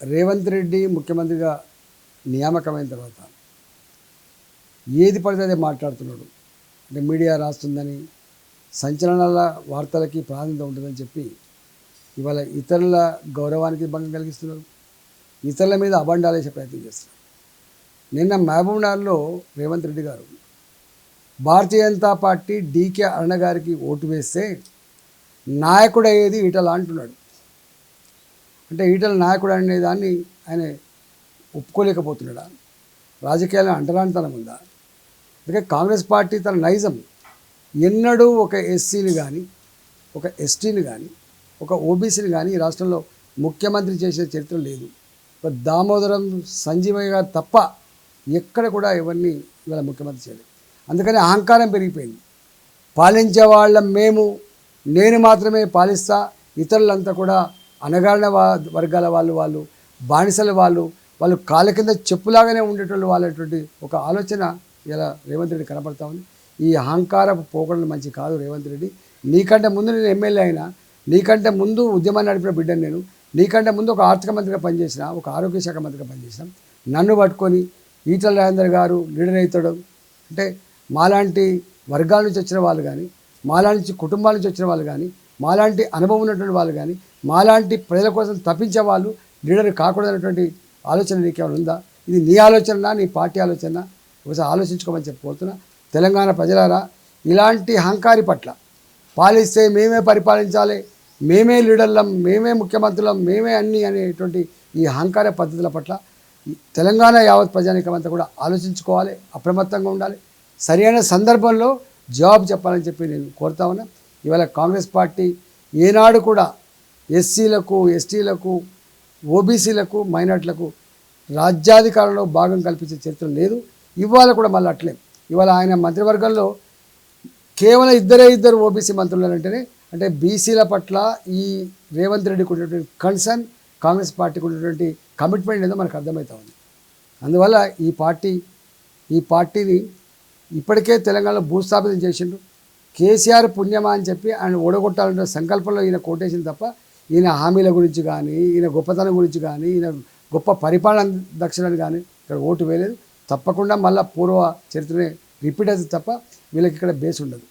రేవంత్ రెడ్డి ముఖ్యమంత్రిగా నియామకమైన తర్వాత ఏది పడితే అదే మాట్లాడుతున్నాడు. అంటే మీడియా రాస్తుందని సంచలనాల వార్తలకి ప్రాధాన్యత ఉంటుందని చెప్పి ఇవాళ ఇతరుల గౌరవానికి భంగం కలిగిస్తున్నారు. ఇతరుల మీద అబండాలు వేసే ప్రయత్నం చేస్తున్నారు. నిన్న మహబూబ్నగర్లో రేవంత్ రెడ్డి గారు Bharatiya Janata Party D K Aruna గారికి ఓటు వేస్తే నాయకుడయ్యేది ఇటలా అంటున్నాడు. అంటే ఈటల నాయకుడు అనే దాన్ని ఆయన ఒప్పుకోలేకపోతున్నాడా? రాజకీయాలను అంటరానితనం ఉందా? అందుకే కాంగ్రెస్ పార్టీ తన నైజం. ఎన్నడూ ఒక ఎస్సీని కానీ ఒక ఎస్టీని కానీ ఒక ఓబీసీని కానీ ఈ రాష్ట్రంలో ముఖ్యమంత్రి చేసిన చరిత్ర లేదు. ఒక దామోదరం సంజీవయ్య గారు తప్ప ఎక్కడ కూడా ఇవన్నీ ఇవాళ ముఖ్యమంత్రి చేయలేదు. అందుకని అహంకారం పెరిగిపోయింది. పాలించే వాళ్ళం మేము నేను మాత్రమే పాలిస్తా ఇతరులంతా కూడా అనగారిన వా వర్గాల వాళ్ళు వాళ్ళు బానిసల వాళ్ళు వాళ్ళు కాళ్ళ కింద చెప్పులాగానే ఉండేటోళ్ళు వాళ్ళటువంటి ఒక ఆలోచన ఇలా రేవంత్ రెడ్డి కనపడతా ఉంది. ఈ అహంకారపు పోకడలు మంచి కాదు రేవంత్ రెడ్డి. నీకంటే ముందు నేను ఎమ్మెల్యే అయినా నీకంటే ముందు ఉద్యమాన్ని నడిపిన బిడ్డను నేను నీకంటే ముందు ఒక ఆర్థిక మంత్రిగా పనిచేసిన ఒక ఆరోగ్య శాఖ మంత్రిగా పనిచేసిన నన్ను పట్టుకొని ఈటల రాజేందర్ గారు లీడర్ అవుతాడు. అంటే మాలాంటి వర్గాల నుంచి వచ్చిన వాళ్ళు కానీ మాలాంటి కుటుంబాల నుంచి వచ్చిన వాళ్ళు కానీ మాలాంటి అనుభవం ఉన్నటువంటి వాళ్ళు కానీ మాలాంటి ప్రజల కోసం తప్పించే వాళ్ళు లీడర్ కాకూడదనేటువంటి ఆలోచన నీకేమైనా ఉందా? ఇది నీ ఆలోచన నీ పార్టీ ఆలోచన ఒకసారి ఆలోచించుకోమని చెప్పి కోరుతున్నా. తెలంగాణ ప్రజలారా ఇలాంటి అహంకారి పట్ల పాలిస్తే మేమే పరిపాలించాలి మేమే లీడర్లం మేమే ముఖ్యమంత్రులం మేమే అన్నీ అనేటువంటి ఈ అహంకార పద్ధతుల పట్ల తెలంగాణ యావత్ ప్రజానికమంతా కూడా ఆలోచించుకోవాలి అప్రమత్తంగా ఉండాలి. సరైన సందర్భంలో జవాబు చెప్పాలని చెప్పి నేను కోరుతా ఉన్నా. ఇవాళ కాంగ్రెస్ పార్టీ ఏనాడు కూడా ఎస్సీలకు ఎస్టీలకు ఓబీసీలకు మైనార్టీలకు రాజ్యాధికారంలో భాగం కల్పించే చరిత్ర లేదు. ఇవాళ కూడా మళ్ళీ అట్లే. ఇవాళ ఆయన మంత్రివర్గంలో కేవలం ఇద్దరే ఇద్దరు ఓబీసీ మంత్రులు అంటేనే అంటే బీసీల పట్ల ఈ రేవంత్ రెడ్డికి ఉన్నటువంటి కన్సర్న్ కాంగ్రెస్ పార్టీకి ఉన్నటువంటి కమిట్మెంట్ ఏదో మనకు అర్థమవుతా ఉంది. అందువల్ల ఈ పార్టీ ఈ పార్టీని ఇప్పటికే తెలంగాణలో భూస్థాపితం చేసిండు. కేసీఆర్ పుణ్యమా అని చెప్పి ఆయన ఓడగొట్టాలంటే సంకల్పంలో ఈయన కోటేసింది తప్ప ఈయన హామీల గురించి కానీ ఈయన గొప్పతనం గురించి కానీ ఈయన గొప్ప పరిపాలన దక్షిణని కానీ ఇక్కడ ఓటు వేయలేదు. తప్పకుండా మళ్ళీ పూర్వ చరిత్రనే రిపీట్ అవుతుంది తప్ప వీళ్ళకి ఇక్కడ బేస్ ఉండదు.